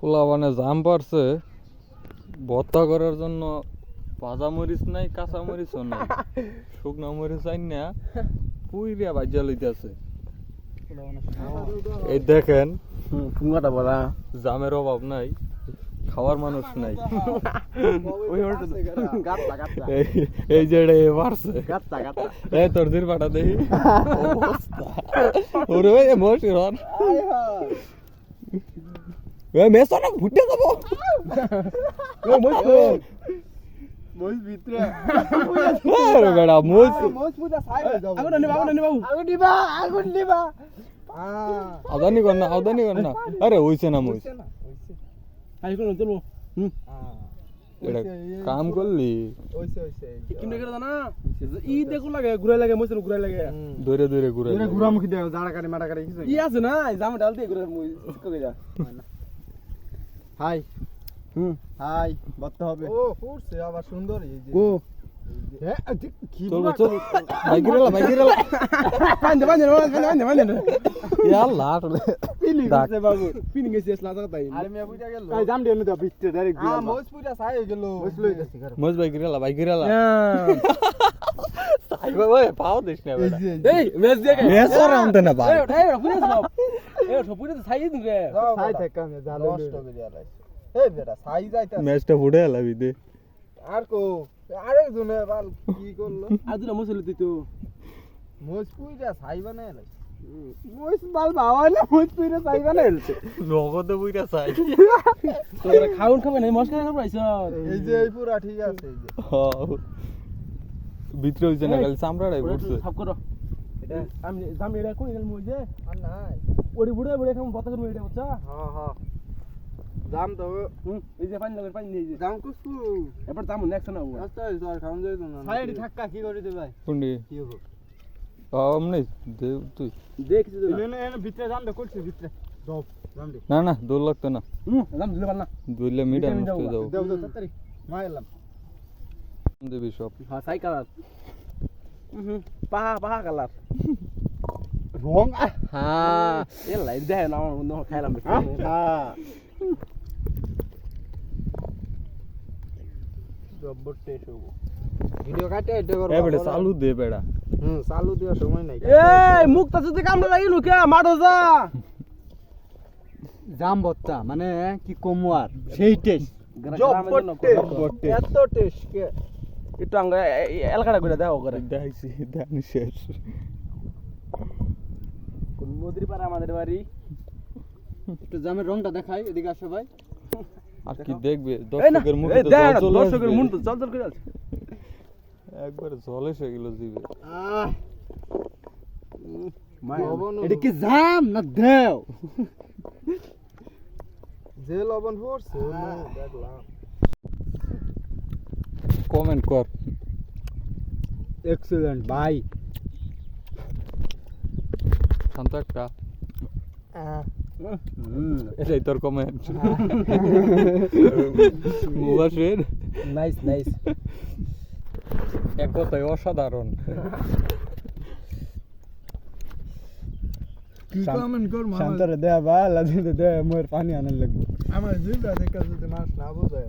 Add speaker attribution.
Speaker 1: পোলা মানে জাম পারছে, ভর্তা করার জন্য ভাজা মরিচ নাই, কাঁচা মরিচও নাই, শুকনো মরিচ আইন না পুইরিয়া বাজ্যা লইতেছে। এই দেখেন
Speaker 2: ফুঙ্গাটা বলা
Speaker 1: জামের অভাব নাই, খাওয়ার মানুষ নাই। এই- যে
Speaker 2: গাত্তা
Speaker 1: এই তোর দিন পাঠা দেখি। অবস্থা। ওরে ভাই মশির হন এ মেসো না ফুটে যাব
Speaker 2: ও মস্ত মস ভিতরে
Speaker 1: আরে বেড়া মুজ
Speaker 2: মস পুজা সাই আগুন নিবা আগুন নিবা আগুন নিবা আগুন নিবা আ
Speaker 1: আদানি কর না আদানি কর না আরে হইছে না মুজ
Speaker 2: আই কোন তুলবো হুম
Speaker 1: এটা কাম করলি
Speaker 2: ওইছে ওইছে কিনে করে না ই দেখো লাগে ঘুরাই লাগে মস ঘুরাই লাগে
Speaker 1: দৌড়ে দৌড়ে ঘুরে
Speaker 2: এরা ঘুরামুখী দেও জাড়া কাটি মাটা কাটি ই আছে না জামা ডাল দিয়ে ঘুরে মুই কই যা হাই। হুম। হাই বলতে হবে।
Speaker 3: ও ফুটছে আবার সুন্দর এই যে। গেল।
Speaker 2: ডাইরেক্ট
Speaker 3: আ মোজ পুরা ছাই হয়ে গেল।
Speaker 2: মোজ
Speaker 1: মুজ
Speaker 2: হ্যাঁ
Speaker 1: আই বাবা পাও দিস না
Speaker 2: এই মেজ দিয়ে গে
Speaker 1: মেসর আমতে না ভাই
Speaker 2: এই পুরে সব এই সব পুরে
Speaker 3: আমি জালো নষ্ট এই বেটা ছাই যাইতা
Speaker 1: ফুটে দে
Speaker 3: আর কো আরেক জনে বাল কি করল
Speaker 2: আর মশলা দিত
Speaker 3: মোজ পুরা ছাই বানায়
Speaker 2: মোস বাল বাবা না পুরে ছাই বানাই হলছে
Speaker 1: নগদে বুইরা চাই
Speaker 2: তোরা খাউন খাবে না মশলা খাবে
Speaker 3: এই যে, এই পুরা ঠিক আছে, এই যে।
Speaker 1: ভিতরে হইছে না খালি চামড়াটাই পড়ছে
Speaker 2: সব করো। এটা আমি জাম এটা কই গেল মই যে
Speaker 3: আর নাই।
Speaker 2: ওড়ি বুড়ে বুড়ে খাম বতা করব এটা বুঝছা
Speaker 3: হ্যাঁ হ্যাঁ দাম তো
Speaker 2: এই যে পানি লাগে পানি দিয়ে যে
Speaker 3: দাম কুসু
Speaker 2: এবার দাম নেক্সট না
Speaker 3: আস্তে আস্তে আর খাওয়া যাইতো না।
Speaker 2: সাইডে ধাক্কা কি করে দিবে ভাই?
Speaker 1: কোনটি?
Speaker 3: কি হব?
Speaker 1: আমনে দে তুই।
Speaker 2: দেখছি তো।
Speaker 3: এনে এনে ভিতরে দাম তো করছে ভিতরে। দাও দাম দে।
Speaker 1: না না দৌড় লাগতো না।
Speaker 2: হুম দাম দিলে পার না।
Speaker 1: দুইলে মিডা
Speaker 2: ভিটামিন
Speaker 1: নষ্ট হয়ে
Speaker 2: যাব।
Speaker 1: যাব
Speaker 3: দাও দাও তাড়াতাড়ি। মারলাম
Speaker 1: দেবি সব।
Speaker 2: হ্যাঁ সাই কালার। হুম পাহা পাহা কালার।
Speaker 3: রং?
Speaker 2: হ্যাঁ। এ লাইট দেয় না আমার মনে হয় খাইলাম
Speaker 3: হ্যাঁ জব্বর টেস্ট হব। ভিডিও কাটে এটা করব
Speaker 1: এ বেটা চালু দে বেড়া
Speaker 3: হুম চালু দেওয়ার সময় নাই।
Speaker 2: এই যদি কামড়ে লাগিল কে মাঠো যা
Speaker 3: জাম বত্তা মানে কি কমুয়ার সেই টেস্ট
Speaker 2: জব্বর
Speaker 1: taste।
Speaker 3: এত টেস্ট কে?
Speaker 2: একটু আঙ্গ এলাকাটা করে দেখো করে।
Speaker 1: দেখাইছি দেখানি শেষ।
Speaker 2: কোন নদীর পারে আমাদের বাড়ি?
Speaker 3: একটু জামের রংটা দেখাই এদিকে আসো ভাই।
Speaker 1: আর কি দেখবে? দর্শকের মুখে তো জল চলে
Speaker 2: দর্শকের। মন তো জল জল করে আছে
Speaker 1: একবারে জল এসে গেল জিভে।
Speaker 3: এটা কি জাম না দেও যে লবণ পড়ছে দেখলাম।
Speaker 1: কমেন্ট কর।
Speaker 3: এক্সেলেন্ট ভাই
Speaker 1: শান্ত একটা। এটাই তোর কমেন্ট মুবাসির
Speaker 2: নাইস নাইস
Speaker 1: এক কথায় অসাধারণ।
Speaker 2: শান্তরে দেয়া বা লাদিতে দেয়া মোর পানি আনার লাগবে।
Speaker 3: আমার জিভটা দেখে যদি মানুষ না বোঝে